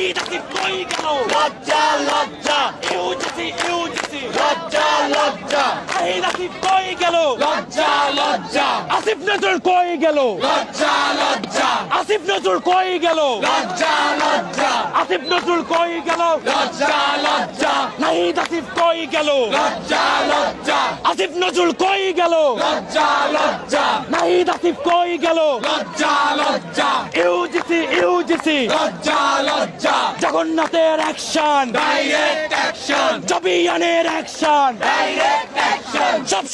আসিফ কই গেল লজ্জা লজ্জা ইউজিসি ইউজিসি লজ্জা লজ্জা নাহিদ আসিফ কই গেল লজ্জা লজ্জা আসিফ নজরুল কই গেল লজ্জা লজ্জা আসিফ নজরুল কই গেল লজ্জা লজ্জা আসিফ নজরুল কই গেল লজ্জা লজ্জা নাহিদ আসিফ কই গেল লজ্জা লজ্জা আসিফ নজরুল কই গেল লজ্জা লজ্জা নাহিদ আসিফ কই গেল লজ্জা লজ্জা ইউজিসি ইউজিসি লজ্জা লজ্জা। জগন্নাথের অ্যাকশন ডাইরেক্ট অ্যাকশন জবিয়ানের অ্যাকশন ডাইরেক্ট অ্যাকশন সব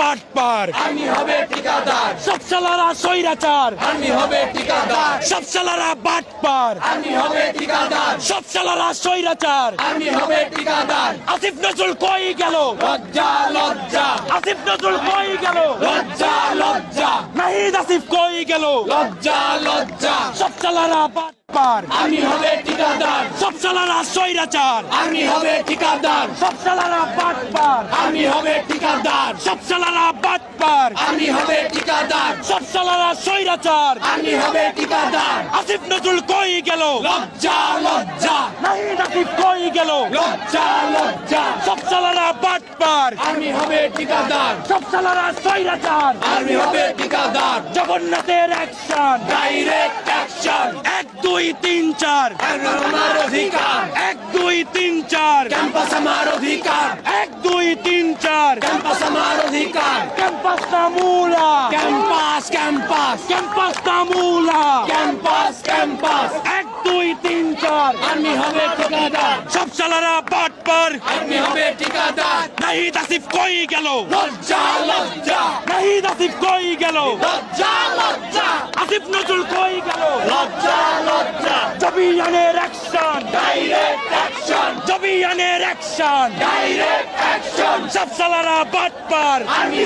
বাটপার আমি হবে ঠিকাদার। সব সৈরাচার আমি হবে ঠিকাদার। সব বাটপার আমি হবে ঠিকাদার। সব সৈরাচার আমি হবে ঠিকাদার। আসিফ নজরুল কই গেল? লজ্জা লজ্জা। আসিফ নজরুল কই গেল। লজ্জা লজ্জা। নাহিদ আসিফ কই গেল? লজ্জা লজ্জা। সব সালারা বাটপার আমি হবে ঠিকাদার। সব সালারা সৈরাচার আমি হবে ঠিকাদার। সব সালারা বাটপার আমি হবে ঠিকাদার। সব সালারা বাটপার আমি হবে ঠিকাদার। সব সালারা সৈরাচার আমি হবে ঠিকাদার। আসিফ নজরুল কই গেল? লজ্জা লজ্জা। নাহিদ কই গেল? লজ্জা লজ্জা। সব সালারা বাটপার আমি হবে ঠিকাদার। সব সালারা সৈরাচার আমি হবে ঠিকাদার। জগন্নাথের অ্যাকশন ডাইরেক্ট অ্যাকশন এক দুই তিন চার। আমার অধিকার? এক দুই তিন চার। ক্যাম্পাস আমার অধিকার। এক দুই তিন চার। ক্যাম্পাস আমার অধিকার। ক্যাম্পাস নামুলা ক্যাম্পাস ক্যাম্পাস। ক্যাম্পাস নামুলা ক্যাম্পাস ক্যাম্পাস। এক চার আমি হবে ঠিকাদার। সব সালারা বাটপার আমি হবে ঠিকাদার। নাহিদ আসিফ কই গেল? লজ্জা লজ্জা। নাহিদ আসিফ কই গেল? লজ্জা লজ্জা। আসিফ নজরুল কই গেল? লজ্জা লজ্জা। জবিয়ানের অ্যাকশন ডাইরেক্ট অ্যাকশন জবিয়ানের অ্যাকশন ডাইরেক্ট অ্যাকশন সব সালারা বাটপার হবে